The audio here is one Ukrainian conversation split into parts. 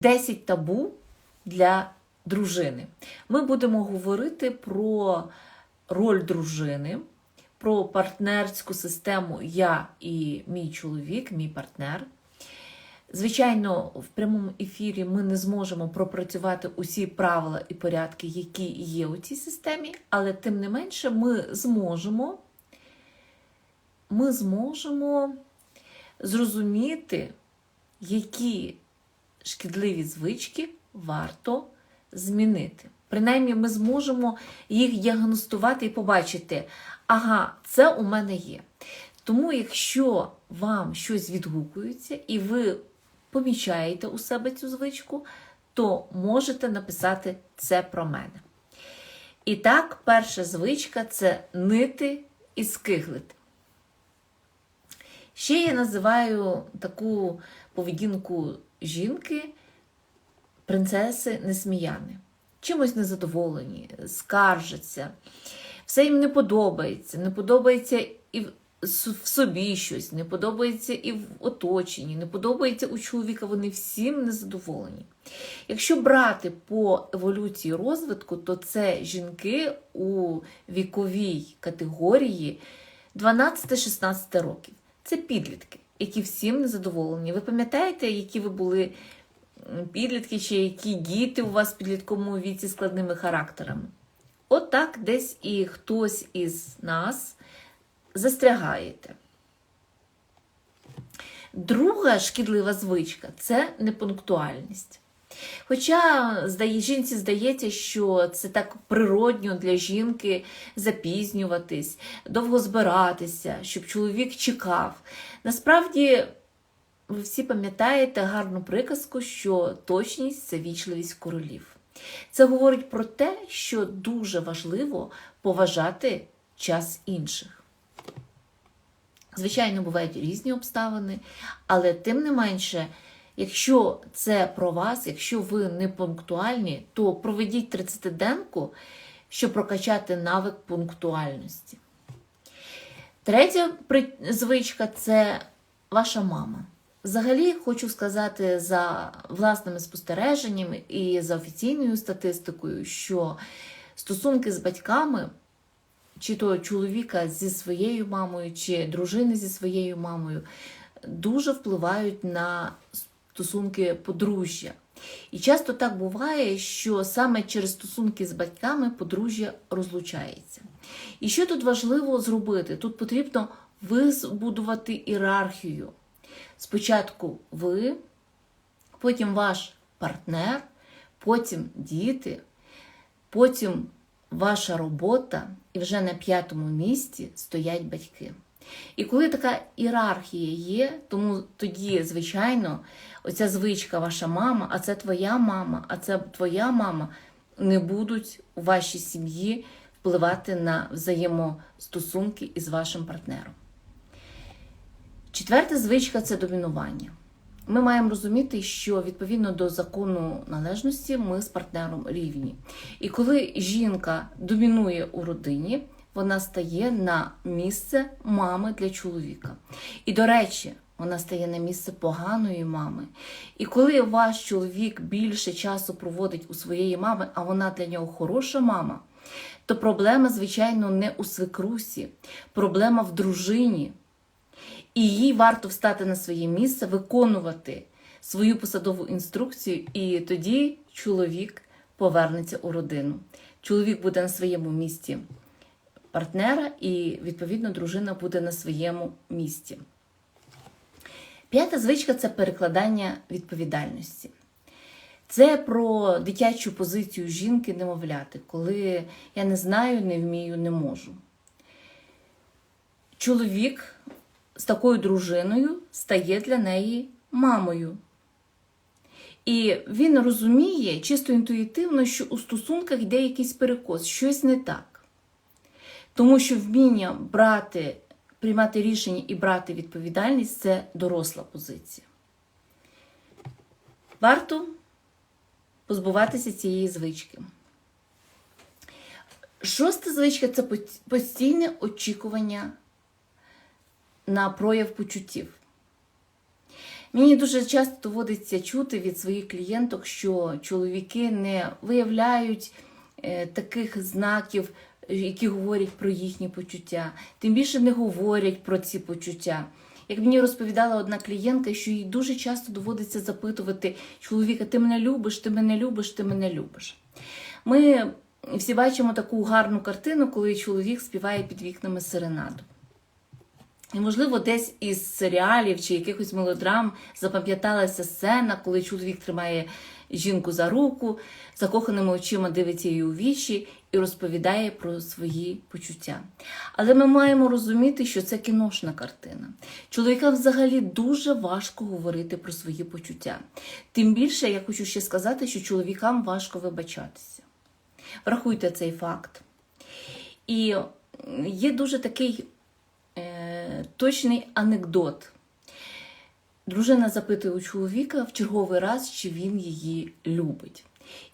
10 табу для дружини. Ми будемо говорити про роль дружини, про партнерську систему Я і мій чоловік, мій партнер. Звичайно, в прямому ефірі ми не зможемо пропрацювати усі правила і порядки, які є у цій системі, але тим не менше ми зможемо, ми зможемо зрозуміти, які шкідливі звички варто змінити. Принаймні, ми зможемо їх діагностувати і побачити, ага, це у мене є. Тому, якщо вам щось відгукується і ви помічаєте у себе цю звичку, то можете написати це про мене. І так, перша звичка це нити і скиглити. Ще я називаю таку поведінку жінки принцеси несміяни. Чимось незадоволені, скаржаться, все їм не подобається. Не подобається і в собі щось, не подобається і в оточенні, не подобається у чоловіка. Вони всім незадоволені. Якщо брати по еволюції розвитку, то це жінки у віковій категорії 12-16 років. Це підлітки, які всім незадоволені. Ви пам'ятаєте, які ви були підлітки, чи які діти у вас в підлітковому віці складними характерами? От так десь і хтось із нас застрягаєте. Друга шкідлива звичка це непунктуальність. Хоча жінці здається, що це так природньо для жінки запізнюватись, довго збиратися, щоб чоловік чекав. Насправді, ви всі пам'ятаєте гарну приказку, що точність це вічливість королів. Це говорить про те, що дуже важливо поважати час інших. Звичайно, бувають різні обставини, але тим не менше. Якщо це про вас, якщо ви не пунктуальні, то проведіть 30-денку, щоб прокачати навик пунктуальності. Третя звичка це ваша мама. Взагалі, хочу сказати за власними спостереженнями і за офіційною статистикою, що стосунки з батьками, чи то чоловіка зі своєю мамою, чи дружини зі своєю мамою, дуже впливають на стосунки подружжя. І часто так буває, що саме через стосунки з батьками подружжя розлучається. І що тут важливо зробити? Тут потрібно вибудувати ієрархію. Спочатку ви, потім ваш партнер, потім діти, потім ваша робота, і вже на п'ятому місці стоять батьки. І коли така ієрархія є, тому тоді, звичайно, оця звичка ваша мама, а це твоя мама, а це твоя мама, не будуть у вашій сім'ї впливати на взаємостосунки із вашим партнером. Четверта звичка це домінування. Ми маємо розуміти, що відповідно до закону належності ми з партнером рівні. І коли жінка домінує у родині, вона стає на місце мами для чоловіка. І, до речі, вона стає на місце поганої мами. І коли ваш чоловік більше часу проводить у своєї мами, а вона для нього хороша мама, то проблема, звичайно, не у свекрусі, проблема в дружині. І їй варто встати на своє місце, виконувати свою посадову інструкцію, і тоді чоловік повернеться у родину. Чоловік буде на своєму місці партнера, і, відповідно, дружина буде на своєму місці. П'ята звичка це перекладання відповідальності. Це про дитячу позицію жінки немовляти, коли я не знаю, не вмію, не можу. Чоловік з такою дружиною стає для неї мамою. І він розуміє чисто інтуїтивно, що у стосунках йде якийсь перекос, щось не так. Тому що вміння брати, приймати рішення і брати відповідальність це доросла позиція. Варто позбуватися цієї звички. Шоста звичка це постійне очікування на прояв почуттів. Мені дуже часто доводиться чути від своїх клієнток, що чоловіки не виявляють е, таких знаків, які говорять про їхні почуття, тим більше не говорять про ці почуття. Як мені розповідала одна клієнтка, що їй дуже часто доводиться запитувати чоловіка: ти мене любиш, ти мене любиш, ти мене любиш. Ми всі бачимо таку гарну картину, коли чоловік співає під вікнами серенаду. І, можливо, десь із серіалів чи якихось мелодрам запам'яталася сцена, коли чоловік тримає жінку за руку, закоханими очима дивиться її у вічі і розповідає про свої почуття. Але ми маємо розуміти, що це кіношна картина. Чоловікам взагалі дуже важко говорити про свої почуття. Тим більше я хочу ще сказати, що чоловікам важко вибачатися. Врахуйте цей факт. І є дуже такий е, точний анекдот. Дружина запитує у чоловіка в черговий раз, чи він її любить.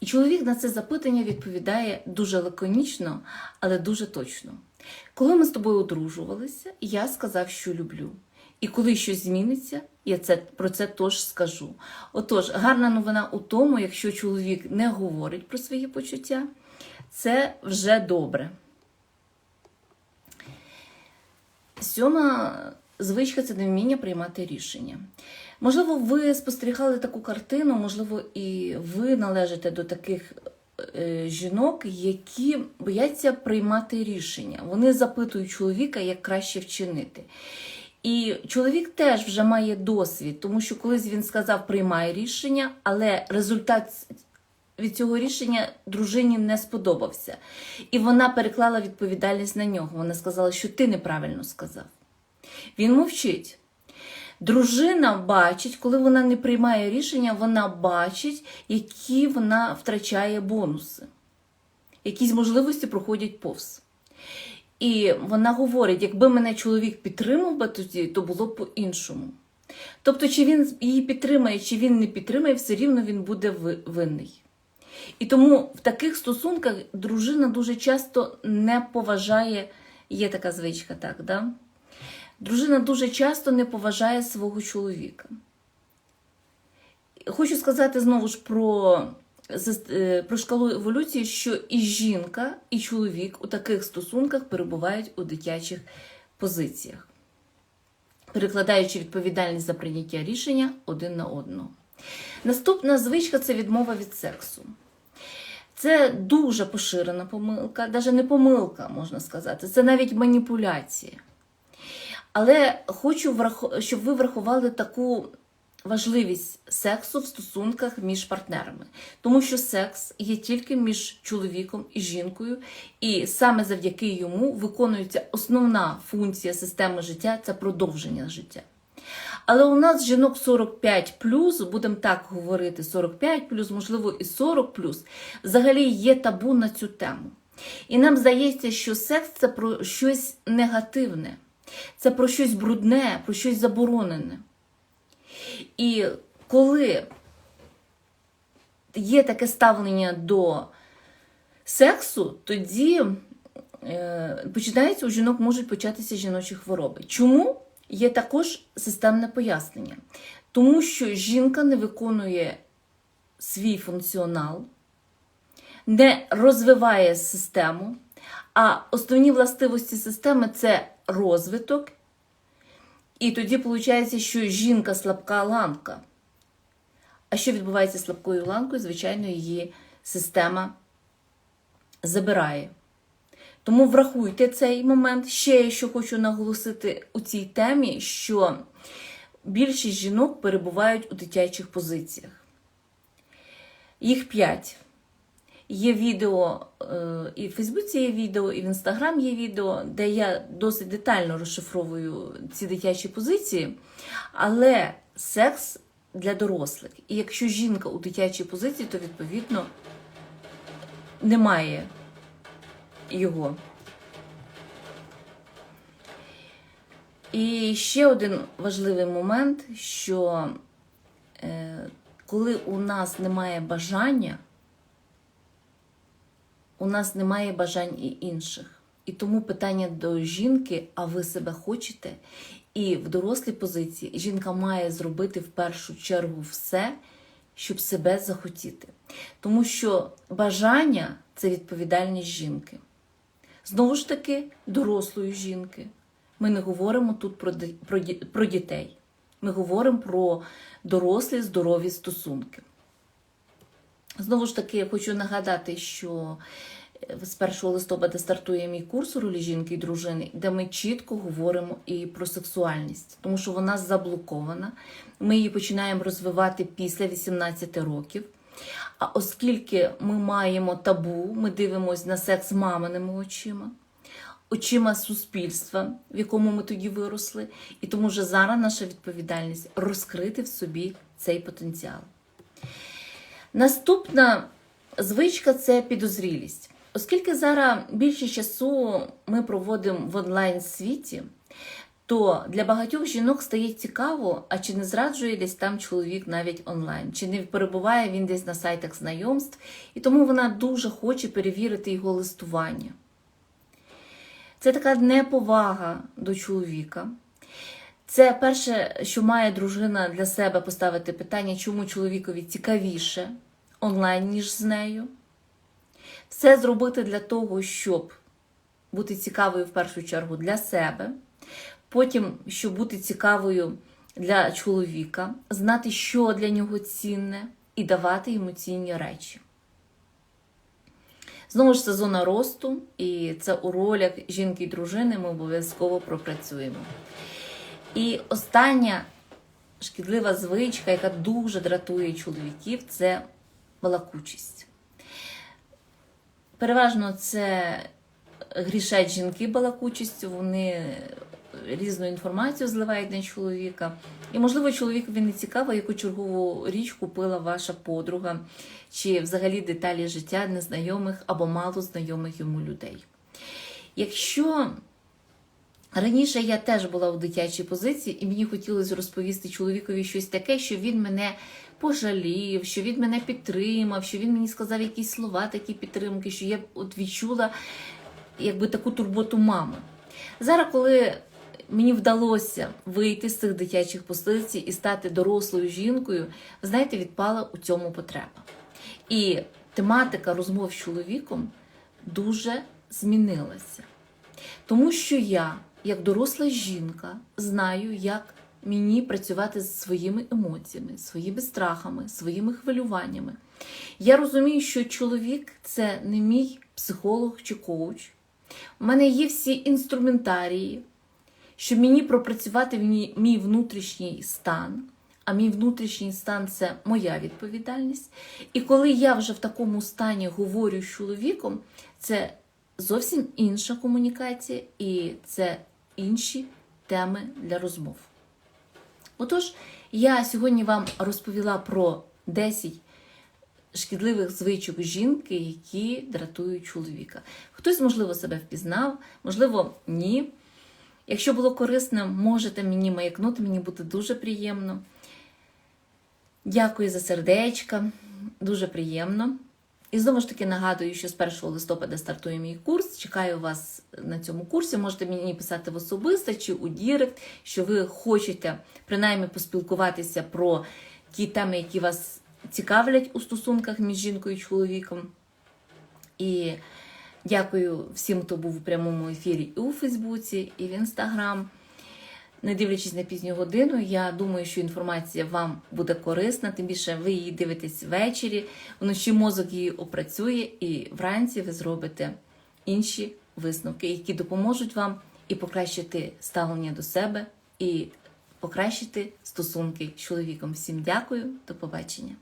І чоловік на це запитання відповідає дуже лаконічно, але дуже точно. Коли ми з тобою одружувалися, я сказав, що люблю. І коли щось зміниться, я це, про це теж скажу. Отож, гарна новина у тому, якщо чоловік не говорить про свої почуття, це вже добре. Сьома звичка це невміння приймати рішення. Можливо, ви спостерігали таку картину, можливо, і ви належите до таких е, жінок, які бояться приймати рішення. Вони запитують чоловіка, як краще вчинити. І чоловік теж вже має досвід, тому що колись він сказав, приймає рішення, але результат від цього рішення дружині не сподобався. І вона переклала відповідальність на нього. Вона сказала, що ти неправильно сказав. Він мовчить. Дружина бачить, коли вона не приймає рішення, вона бачить, які вона втрачає бонуси, якісь можливості проходять повз. І вона говорить: якби мене чоловік підтримав би тоді, то було б по-іншому. Тобто, чи він її підтримає, чи він не підтримає, все рівно він буде винний. І тому в таких стосунках дружина дуже часто не поважає, є така звичка, так, да? Дружина дуже часто не поважає свого чоловіка. Хочу сказати знову ж про, е, про шкалу еволюції, що і жінка, і чоловік у таких стосунках перебувають у дитячих позиціях, перекладаючи відповідальність за прийняття рішення один на одного. Наступна звичка це відмова від сексу. Це дуже поширена помилка, навіть не помилка, можна сказати, це навіть маніпуляція. Але хочу, щоб ви врахували таку важливість сексу в стосунках між партнерами. Тому що секс є тільки між чоловіком і жінкою, і саме завдяки йому виконується основна функція системи життя це продовження життя. Але у нас жінок 45 будемо так говорити, 45 можливо, і 40 взагалі є табу на цю тему. І нам здається, що секс це про щось негативне, це про щось брудне, про щось заборонене. І коли є таке ставлення до сексу, тоді е, починається у жінок можуть початися жіночі хвороби. Чому? Є також системне пояснення. Тому що жінка не виконує свій функціонал, не розвиває систему, а основні властивості системи це розвиток. І тоді виходить, що жінка слабка ланка. А що відбувається слабкою ланкою? Звичайно, її система забирає. Тому врахуйте цей момент. Ще я що хочу наголосити у цій темі, що більшість жінок перебувають у дитячих позиціях. Їх п'ять. Є відео, е, і в Фейсбуці є відео, і в Інстаграм є відео, де я досить детально розшифровую ці дитячі позиції. Але секс для дорослих. І якщо жінка у дитячій позиції, то відповідно немає його. І ще один важливий момент, що е, коли у нас немає бажання, у нас немає бажань і інших. І тому питання до жінки, а ви себе хочете? І в дорослій позиції жінка має зробити в першу чергу все, щоб себе захотіти. Тому що бажання це відповідальність жінки. Знову ж таки, дорослої жінки. Ми не говоримо тут про, про, про дітей. Ми говоримо про дорослі здорові стосунки. Знову ж таки, я хочу нагадати, що е, з 1 листопада стартує мій курс у ролі жінки і дружини, де ми чітко говоримо і про сексуальність, тому що вона заблокована. Ми її починаємо розвивати після 18 років. А оскільки ми маємо табу, ми дивимося на секс маминими очима, очима суспільства, в якому ми тоді виросли, і тому вже зараз наша відповідальність розкрити в собі цей потенціал. Наступна звичка це підозрілість. Оскільки зараз більше часу ми проводимо в онлайн світі, то для багатьох жінок стає цікаво, а чи не зраджує десь там чоловік навіть онлайн, чи не перебуває він десь на сайтах знайомств, і тому вона дуже хоче перевірити його листування. Це така неповага до чоловіка. Це перше, що має дружина для себе поставити питання, чому чоловікові цікавіше онлайн, ніж з нею. Все зробити для того, щоб бути цікавою в першу чергу для себе, потім, щоб бути цікавою для чоловіка, знати, що для нього цінне, і давати йому цінні речі. Знову ж це зона росту, і це у ролях жінки і дружини ми обов'язково пропрацюємо. І остання шкідлива звичка, яка дуже дратує чоловіків, це балакучість. Переважно це грішать жінки балакучістю, вони різну інформацію зливають на чоловіка. І, можливо, чоловікові не цікаво, яку чергову річ купила ваша подруга, чи взагалі деталі життя незнайомих або мало знайомих йому людей. Якщо Раніше я теж була у дитячій позиції, і мені хотілося розповісти чоловікові щось таке, що він мене пожалів, що він мене підтримав, що він мені сказав якісь слова, такі підтримки, що я от відчула якби таку турботу мами. Зараз, коли мені вдалося вийти з цих дитячих позицій і стати дорослою жінкою, ви знаєте, відпала у цьому потреба. І тематика розмов з чоловіком дуже змінилася. Тому що я, як доросла жінка, знаю, як мені працювати з своїми емоціями, своїми страхами, своїми хвилюваннями. Я розумію, що чоловік це не мій психолог чи коуч. У мене є всі інструментарії, щоб мені пропрацювати мій, мій внутрішній стан. А мій внутрішній стан це моя відповідальність. І коли я вже в такому стані говорю з чоловіком, це зовсім інша комунікація і це інші теми для розмов. Отож, я сьогодні вам розповіла про 10 шкідливих звичок жінки, які дратують чоловіка. Хтось, можливо, себе впізнав, можливо, ні. Якщо було корисно, можете мені маякнути, мені буде дуже приємно. Дякую за сердечка, дуже приємно. І знову ж таки нагадую, що з 1 листопада стартує мій курс. Чекаю вас на цьому курсі. Можете мені писати в особисто чи у Дірект, що ви хочете принаймні поспілкуватися про ті теми, які вас цікавлять у стосунках між жінкою і чоловіком. І дякую всім, хто був у прямому ефірі і у Фейсбуці, і в Інстаграм. Не дивлячись на пізню годину, я думаю, що інформація вам буде корисна, тим більше ви її дивитесь ввечері, вночі мозок її опрацює, і вранці ви зробите інші висновки, які допоможуть вам і покращити ставлення до себе, і покращити стосунки з чоловіком. Всім дякую, до побачення.